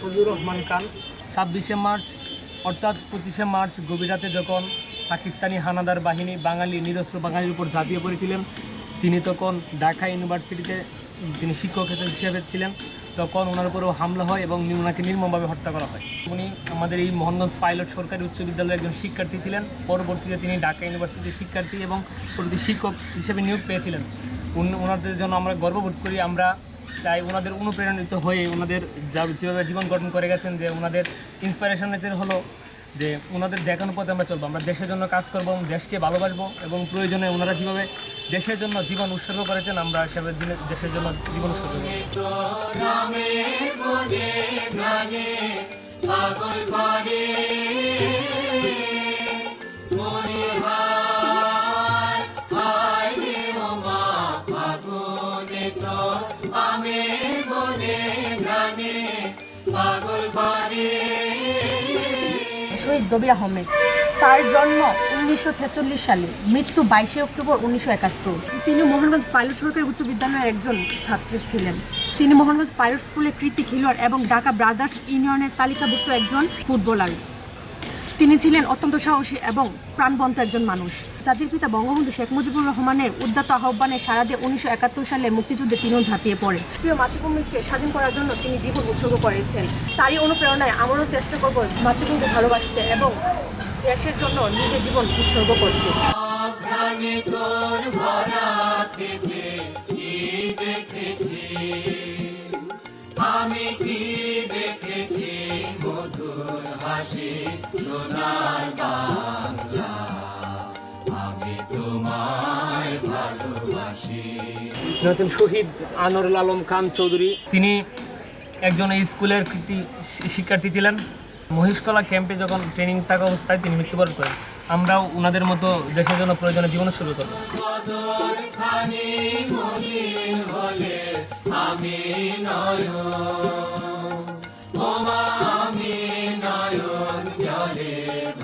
ফজলুর রহমান খান, ছাব্বিশে মার্চ, অর্থাৎ পঁচিশে মার্চ গভীর রাতে যখন পাকিস্তানি হানাদার বাহিনী বাঙালি নিরস্ত্র বাঙালির উপর ঝাঁপিয়ে পড়েছিলেন, তিনি তখন ঢাকা ইউনিভার্সিটিতে তিনি শিক্ষক হিসেবে ছিলেন, তখন ওনার উপরেও হামলা হয় এবং ওনাকে নির্মমভাবে হত্যা করা হয়। উনি আমাদের এই মোহনগঞ্জ পাইলট সরকারি উচ্চ বিদ্যালয়ের একজন শিক্ষার্থী ছিলেন, পরবর্তীতে তিনি ঢাকা ইউনিভার্সিটির শিক্ষার্থী এবং প্রতি শিক্ষক হিসেবে নিয়োগ পেয়েছিলেন। ওনাদের জন্য আমরা গর্ববোধ করি, আমরা তাই ওনাদের অনুপ্রেরণিত হয়ে ওনাদের যা- যেভাবে জীবন গঠন করে গেছেন যে ওনাদের ইন্সপিরেশনের হচ্ছে হলো যে ওনাদের দেখানোর পথে আমরা চলবো, আমরা দেশের জন্য কাজ করব, এবং দেশকে ভালোবাসবো এবং প্রয়োজনে ওনারা যেভাবে দেশের জন্য জীবন উৎসর্গ করেছেন, আমরা সেভাবে দিনে- দেশের জন্য জীবন উৎসর্গ করব। শহীদ দবির আহমেদ, তার জন্ম উনিশশো ছেচল্লিশ সালে, মৃত্যু বাইশে অক্টোবর উনিশশো একাত্তর। তিনি মোহনগঞ্জ পাইলট সরকারি উচ্চ বিদ্যালয়ের একজন ছাত্রী ছিলেন। তিনি মোহনগঞ্জ পাইলট স্কুলের কৃতি খেলোয়াড় এবং ঢাকা ব্রাদার্স ইউনিয়নের তালিকাভুক্ত একজন ফুটবলার। তিনি ছিলেন অত্যন্ত সাহসী এবং প্রাণবন্ত একজন মানুষ। জাতির পিতা বঙ্গবন্ধু শেখ মুজিবুর রহমানের উদ্যত আহ্বানে সারা দিয়ে উনিশশো একাত্তর সালে মুক্তিযুদ্ধে তিনিও ঝাঁপিয়ে পড়ে। প্রিয় মাতৃভূমিকে স্বাধীন করার জন্য তিনি জীবন উৎসর্গ করেছেন। তারই অনুপ্রেরণায় আমরাও চেষ্টা করব মাতৃভূমিকে ভালোবাসতে এবং দেশের জন্য নিজের জীবন উৎসর্গ করতে। মধুর সোনার বাংলা আমি তোমায় ভালোবাসি। তিনি হচ্ছেন শহীদ আনোয়ারুল আলম খান চৌধুরী তিনি একজন স্কুলের কৃতি শিক্ষার্থী ছিলেন। মহিষকলা ক্যাম্পে যখন ট্রেনিং থাকা অবস্থায় তিনি মৃত্যুবরণ করেন। আমরাও ওনাদের মতো দেশের জন্য প্রয়োজনে জীবন শুরু করব। আমি নয়ন